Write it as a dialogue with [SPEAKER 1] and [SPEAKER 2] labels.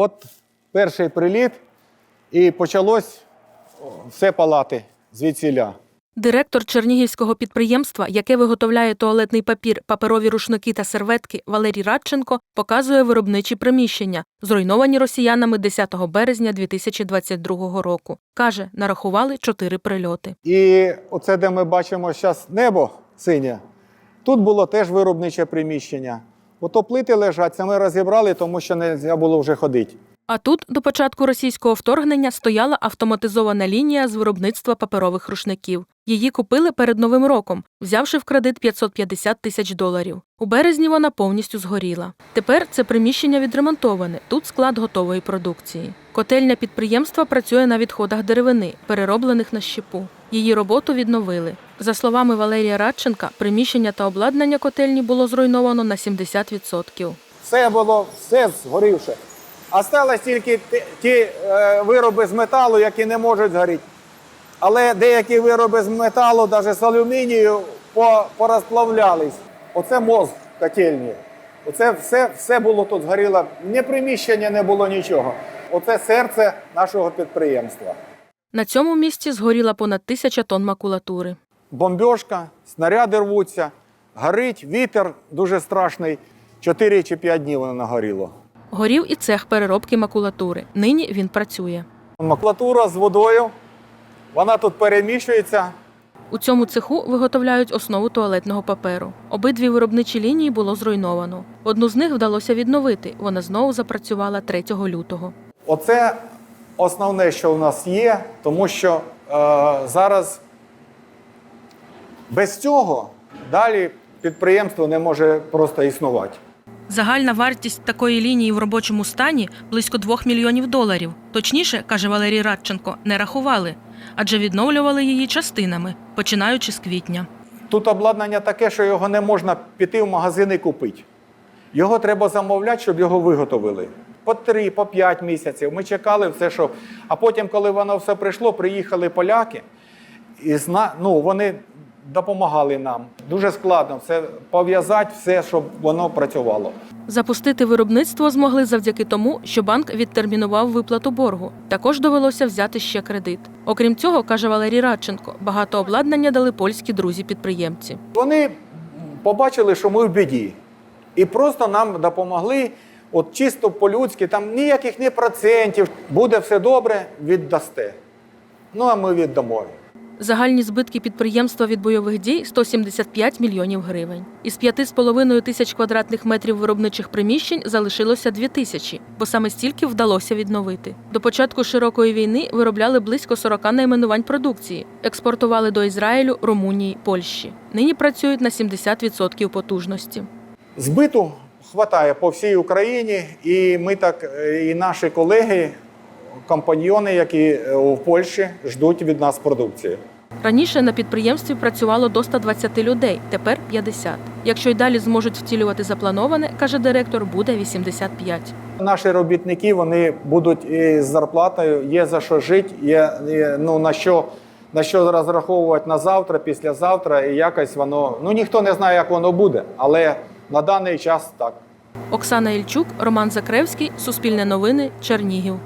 [SPEAKER 1] От перший приліт, і почалось все палати звідсіля.
[SPEAKER 2] Директор чернігівського підприємства, яке виготовляє туалетний папір, паперові рушники та серветки Валерій Радченко, показує виробничі приміщення, зруйновані росіянами 10 березня 2022 року. Каже, нарахували чотири прильоти.
[SPEAKER 1] І оце, де ми бачимо зараз небо синє, тут було теж виробниче приміщення. Ото плити лежать, це ми розібрали, тому що не було вже ходити.
[SPEAKER 2] А тут до початку російського вторгнення стояла автоматизована лінія з виробництва паперових рушників. Її купили перед новим роком, взявши в кредит 550 тисяч доларів. У березні вона повністю згоріла. Тепер це приміщення відремонтоване. Тут склад готової продукції. Котельня підприємства працює на відходах деревини, перероблених на щепу. Її роботу відновили. За словами Валерія Радченка, приміщення та обладнання котельні було зруйновано на 70%.
[SPEAKER 1] Все було, все згорівше. Осталось тільки ті, ті е, вироби з металу, які не можуть згоріти. Але деякі вироби з металу, навіть з алюмінію, порозплавлялись. Оце мозг котельні. Оце все, все було тут згоріло. Ні приміщення не було нічого. Оце серце нашого підприємства.
[SPEAKER 2] На цьому місці згоріла понад тисяча тонн макулатури.
[SPEAKER 1] Бомбьошка, снаряди рвуться, горить, вітер дуже страшний. 4 чи 5 днів воно нагоріло.
[SPEAKER 2] Горів і цех переробки макулатури. Нині він працює.
[SPEAKER 1] Макулатура з водою, вона тут переміщується.
[SPEAKER 2] У цьому цеху виготовляють основу туалетного паперу. Обидві виробничі лінії було зруйновано. Одну з них вдалося відновити. Вона знову запрацювала 3 лютого.
[SPEAKER 1] Оце основне, що у нас є, тому що е, зараз без цього далі підприємство не може просто існувати.
[SPEAKER 2] Загальна вартість такої лінії в робочому стані близько 2 мільйонів доларів. Точніше, каже Валерій Радченко, не рахували, адже відновлювали її частинами, починаючи з квітня.
[SPEAKER 1] Тут обладнання таке, що його не можна піти в магазин і купити. Його треба замовляти, щоб його виготовили. По три, по п'ять місяців. Ми чекали все, що. А потім, коли воно все прийшло, приїхали поляки, і зна... ну, вони допомагали нам. Дуже складно все пов'язати, все, щоб воно працювало.
[SPEAKER 2] Запустити виробництво змогли завдяки тому, що банк відтермінував виплату боргу. Також довелося взяти ще кредит. Окрім цього, каже Валерій Радченко, багато обладнання дали польські друзі-підприємці.
[SPEAKER 1] Вони побачили, що ми в біді. І просто нам допомогли, от чисто по-людськи, там ніяких ні процентів. Буде все добре, віддасте. Ну, а ми віддамо.
[SPEAKER 2] Загальні збитки підприємства від бойових дій 175 мільйонів гривень. Із 5,5 тисяч квадратних метрів виробничих приміщень залишилося 2 тисячі, бо саме стільки вдалося відновити. До початку широкої війни виробляли близько 40 найменувань продукції, експортували до Ізраїлю, Румунії, Польщі. Нині працюють на 70% потужності.
[SPEAKER 1] Збиту хватає по всій Україні, і ми так, е, і наші колеги, компаньйони, які е, в Польщі, ждуть від нас продукції.
[SPEAKER 2] Раніше на підприємстві працювало до 120 людей, тепер 50. Якщо й далі зможуть втілювати заплановане, каже директор, буде 85.
[SPEAKER 1] Наші робітники вони будуть з зарплатою, є за що жити, є, є ну, на що. На що розраховувати на завтра, післязавтра, і якось воно. Ну ніхто не знає, як воно буде, але на даний час так.
[SPEAKER 2] Оксана Ільчук, Роман Закревський, Суспільне новини, Чернігів.